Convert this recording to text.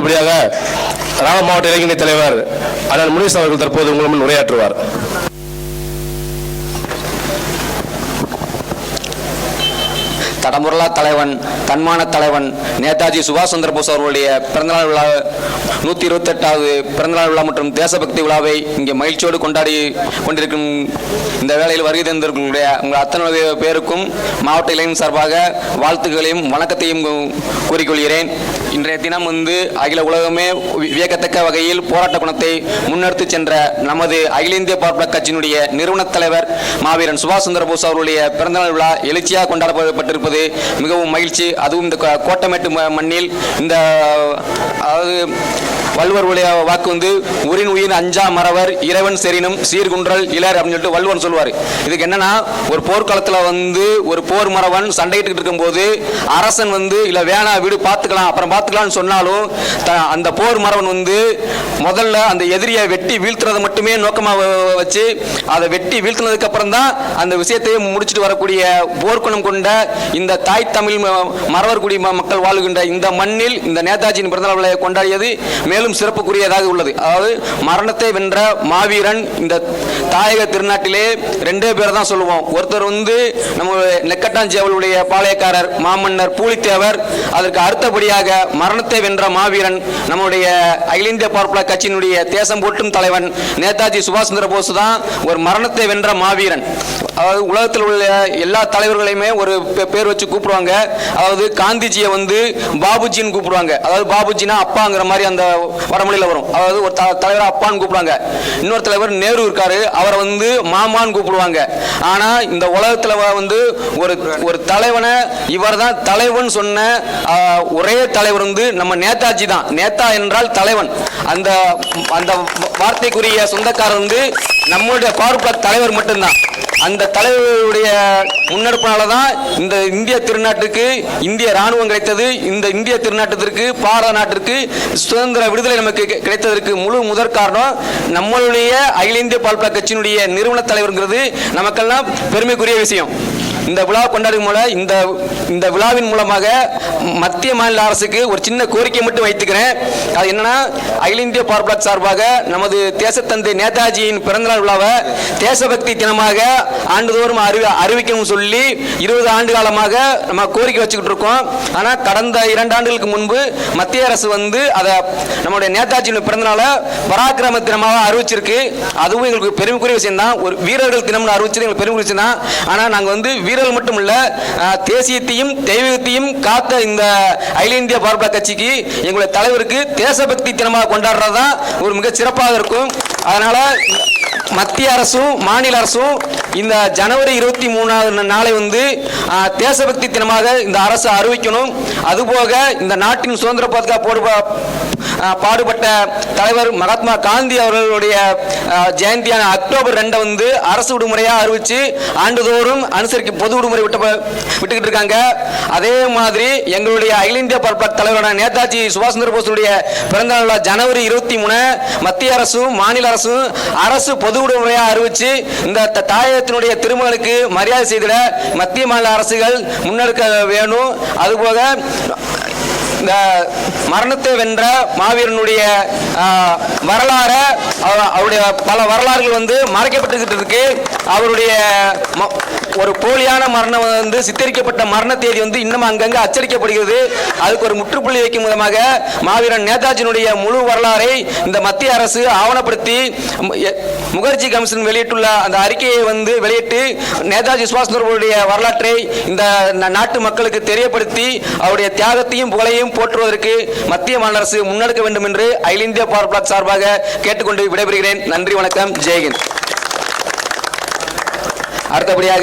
அடுத்தபடியாக ராம மாவட்ட இளைஞரணி தலைவர் அண்ணன் முனிஸ் அவர்கள் தற்போது உங்கள் முன் உரையாற்றுவார். தடமுரலா தலைவன் தன்மான தலைவன் நேதாஜி சுபாஷ் சந்திர போஸ் அவர்களுடைய பிறந்தநாள் விழா நூற்றி இருபத்தெட்டாவது பிறந்தநாள் விழா மற்றும் தேசபக்தி விழாவை இங்கே மகிழ்ச்சியோடு கொண்டாடி கொண்டிருக்கும் இந்த வேளையில் வருகை தந்திருக்கக்கூடிய உங்கள் அத்தனை பேருக்கும் மாவட்ட இளைஞர் சார்பாக வாழ்த்துக்களையும் வணக்கத்தையும் கூறிக்கொள்கிறேன் இன்றைய தினம் வந்து அகில உலகமே வியக்கத்தக்க வகையில் போராட்ட குணத்தை முன்னெடுத்து சென்ற நமது அகில இந்திய பார்ப்பன கட்சியினுடைய நிறுவனத் தலைவர் மாவீரன் சுபாஷ் சந்திரபோஸ் அவருடைய பிறந்தநாள் விழா எழுச்சியாக கொண்டாடப்பட்டிருப்பது மிகவும் மகிழ்ச்சி. அதுவும் இந்த கோட்டமேட்டு ம- மண்ணில் இந்த அதாவது வள்ளுவருடைய வாக்கு வந்து உரின் உயிர் அஞ்சா மறவர் இறைவன் செரினும் சீர்குன்றல் இளர் அப்படின்னு சொல்லிட்டு வள்ளுவன் சொல்லுவார். இதுக்கு என்னன்னா ஒரு போர்க்களத்தில் வந்து ஒரு போர் மறவன் சண்டையிட்டு இருக்கும்போது அரசன் வந்து இல்லை வேணாம் வீடு பார்த்துக்கலாம் அப்புறம் பார்த்துக்கலாம்னு சொன்னாலும் த- அந்த போர் மறவன் வந்து முதல்ல அந்த எதிரியை வெட்டி வீழ்த்துறதை மட்டுமே நோக்கமாக வச்சு அதை வெட்டி வீழ்த்தினதுக்கு அப்புறம் தான் அந்த விஷயத்தையே முடிச்சுட்டு வரக்கூடிய போர்க்குணம் கொண்ட இந்த தாய் தமிழ் ம- மறவர் குடி ம- மக்கள் வாழுகின்ற இந்த மண்ணில் இந்த நேதாஜியின் பிறந்தநாள் கொண்டாடியது. மேலும் சிறப்புக்குரியதாக உள்ளது. அதாவது மரணத்தை வென்ற மாவீரன் இந்த தாயக திருநாட்டிலே ரெண்டே பேர் தான் சொல்லுவோம். ஒருத்தர் வந்து நம்ம நெக்கட்டாஞ்சேவலுடைய பாளையக்காரர் மாமன்னர் பூலித்தேவர் அதற்கு அடுத்தபடியாக மரணத்தை வென்ற மாவீரன் நம்முடைய அகில இந்திய பார்ப்பன கட்சியினுடைய தேசம் போட்டும் தலைவன் நேதாஜி சுபாஷ் சந்திர போஸ் தான் ஒரு மரணத்தை வென்ற மாவீரன். அதாவது உலகத்தில் உள்ள எல்லா தலைவர்களையுமே ஒரு பேர் வச்சு கூப்பிடுவாங்க. அதாவது காந்திஜியை வந்து பாபுஜின்னு கூப்பிடுவாங்க. அதாவது பாபுஜினா அப்பாங்கிற மாதிரி அந்த வடமொழியில் வரும். அதாவது ஒரு த- அப்பான்னு கூப்பிடுவாங்க. இன்னொரு தலைவர் நேரு இருக்காரு. அவரை வந்து மாமான்னு கூப்பிடுவாங்க. ஆனால் இந்த உலகத்தில் வந்து ஒரு ஒரு தலைவனை இவர் தான் தலைவன் சொன்ன ஒரே தலைவர் வந்து நம்ம நேதாஜி தான். நேதா என்றால் தலைவன். அந்த அந்த வார்த்தைக்குரிய சொந்தக்காரர் வந்து நம்மளுடைய பார்ப்பன தலைவர் மட்டும்தான். அந்த தலைவருடைய முன்னெடுப்பினால தான் இந்த இந்திய திருநாட்டுக்கு இந்திய ராணுவம் கிடைத்தது. இந்த இந்திய திருநாட்டத்திற்கு பாரத நாட்டிற்கு சுதந்திர விடுதலை நமக்கு கிடைத்ததற்கு முழு முதற் காரணம் நம்மளுடைய அகில இந்திய பால்பா கட்சியினுடைய நிறுவன தலைவருங்கிறது நமக்கெல்லாம் பெருமைக்குரிய விஷயம். இந்த விழா கொண்டாடும் மூலம் இந்த இந்த விழாவின் மூலமாக மத்திய மாநில அரசுக்கு ஒரு சின்ன கோரிக்கை மட்டும் வைத்துக்கிறேன். அது என்னன்னா அகில இந்திய பவர் சார்பாக நமது தேசத்தந்தை நேதாஜியின் பிறந்தநாள் விழாவை தேசபக்தி தினமாக ஆண்டுதோறும் அறிவி அறிவிக்கணும்னு சொல்லி இருபது ஆண்டு காலமாக நம்ம கோரிக்கை வச்சுக்கிட்டு இருக்கோம். ஆனால் கடந்த இரண்டு ஆண்டுகளுக்கு முன்பு மத்திய அரசு வந்து அதை நம்முடைய நேதாஜியின் பிறந்தநாள பராக்கிரம தினமாக அறிவிச்சிருக்கு. அதுவும் எங்களுக்கு பெருமைக்குரிய விஷயம் தான் ஒரு வீரர்கள் தினம்னு அறிவிச்சது எங்களுக்கு பெருமைக்குரிய விஷயம் தான் ஆனால் நாங்கள் வந்து வீரர்கள் மட்டும் இல்லை தேசியத்தையும் தெய்வீகத்தையும் காத்த இந்த அகில இந்திய பார்ப்பா கட்சிக்கு எங்களுடைய தலைவருக்கு தேசபக்தி தினமாக கொண்டாடுறது தான் ஒரு மிக சிறப்பாக இருக்கும். அதனால் மத்திய அரசும் மாநில அரசும் இந்த ஜனவரி இருபத்தி மூணாவது நாளை வந்து தேசபக்தி தினமாக இந்த அரசு அறிவிக்கணும். அதுபோக இந்த நாட்டின் சுதந்திர பாதுகாப்பு பாடுபட்ட தலைவர் மகாத்மா காந்தி அவர்களுடைய ஜெயந்தியான அக்டோபர் ரெண்டை வந்து அரசு விடுமுறையாக அறிவிச்சு ஆண்டுதோறும் அனுசரிக்க பொது விடுமுறை விட்டு விட்டுக்கிட்டு இருக்காங்க. அதே மாதிரி எங்களுடைய அகில இந்திய பரப்ப தலைவரான நேதாஜி சுபாஷ் சந்திர போஸுடைய பிறந்த நாள் ஜனவரி இருபத்தி மூணு மத்திய அரசும் மாநில அரசும் அரசு பொது விடுமுறையாக அறிவிச்சு இந்த த- தாயகத்தினுடைய திருமகளுக்கு மரியாதை செய்திட மத்திய மாநில அரசுகள் முன்னெடுக்க வேணும். அதுபோக இந்த மரணத்தை வென்ற மாவீரனுடைய வரலாறை அவருடைய பல வரலாறுகள் வந்து மறைக்கப்பட்டுக்கிட்டு இருக்கு. அவருடைய ம- ஒரு போலியான மரணம் வந்து சித்தரிக்கப்பட்ட மரண தேதி வந்து இன்னும் அங்கங்கே அச்சடிக்கப்படுகிறது. அதுக்கு ஒரு முற்றுப்புள்ளி வைக்கும் விதமாக மாவீரன் நேதாஜியினுடைய முழு வரலாறை இந்த மத்திய அரசு ஆவணப்படுத்தி முகர்ஜி கமிஷன் வெளியிட்டுள்ள அந்த அறிக்கையை வந்து வெளியிட்டு நேதாஜி சுபாஷ் சந்திரபோஸுடைய வரலாற்றை இந்த நாட்டு மக்களுக்கு தெரியப்படுத்தி அவருடைய தியாகத்தையும் புகழையும் போற்றுவதற்கு மத்திய மாநில அரசு முன்னெடுக்க வேண்டும் என்று அகில இந்திய பவர் பிளாக் சார்பாக கேட்டுக்கொண்டு விடைபெறுகிறேன். நன்றி வணக்கம். ஜெயகின் அடுத்தபடியாக